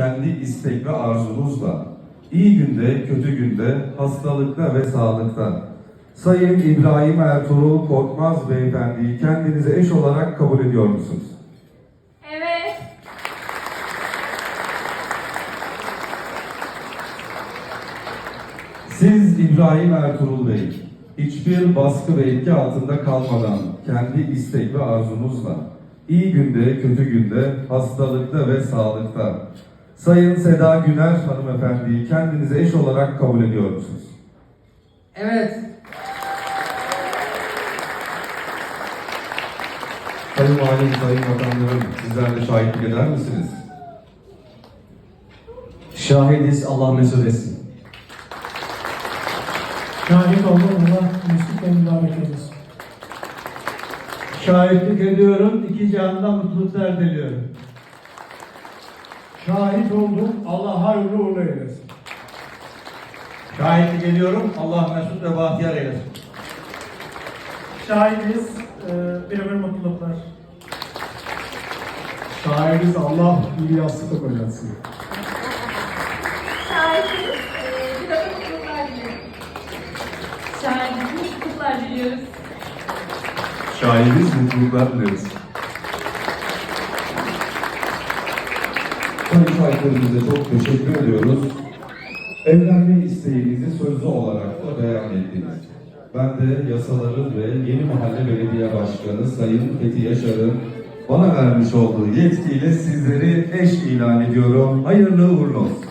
kendi istek ve arzunuzla, iyi günde, kötü günde, hastalıkta ve sağlıkta, Sayın İbrahim Ertuğrul Korkmaz Beyefendi'yi kendinize eş olarak kabul ediyor musunuz? Evet. Siz İbrahim Ertuğrul Bey, hiçbir baskı ve etki altında kalmadan kendi istek ve arzunuzla iyi günde, kötü günde, hastalıkta ve sağlıkta Sayın Seda Güner hanımefendiyi kendinize eş olarak kabul ediyor musunuz? Evet. Sayın Valim, Sayın Bakanlarım sizler de şahitlik eder misiniz? Şahidiz Allah mesut etsin. Şahit oldum Allah mesut ve mübarek eylesin. Şahitlik ediyorum, iki cihanda mutluluklar diliyorum. Şahit oldum Allah hayırlı uğurlu eylesin. Şahitlik ediyorum, Allah mesut ve bahtiyar eylesin. Şahidiz e, bir ömür mutluluklar. Şairiz Allah iyi yastıkla koyarsın. Şahitiz. Ee, bir ömür mutluluklar diliyorum. Şahidiz. Mutluluklar diliyoruz. Şahidiz, mutluluklar dileriz. Sayın Başkanımıza çok teşekkür ediyoruz. Evlenme isteğinizi sözlü olarak da beyan ettiniz. Ben de yasaların ve Yeni Mahalle Belediye Başkanı Sayın Fethi Yaşar'ın bana vermiş olduğu yetkiyle sizleri eş ilan ediyorum. Hayırlı uğurlu olsun.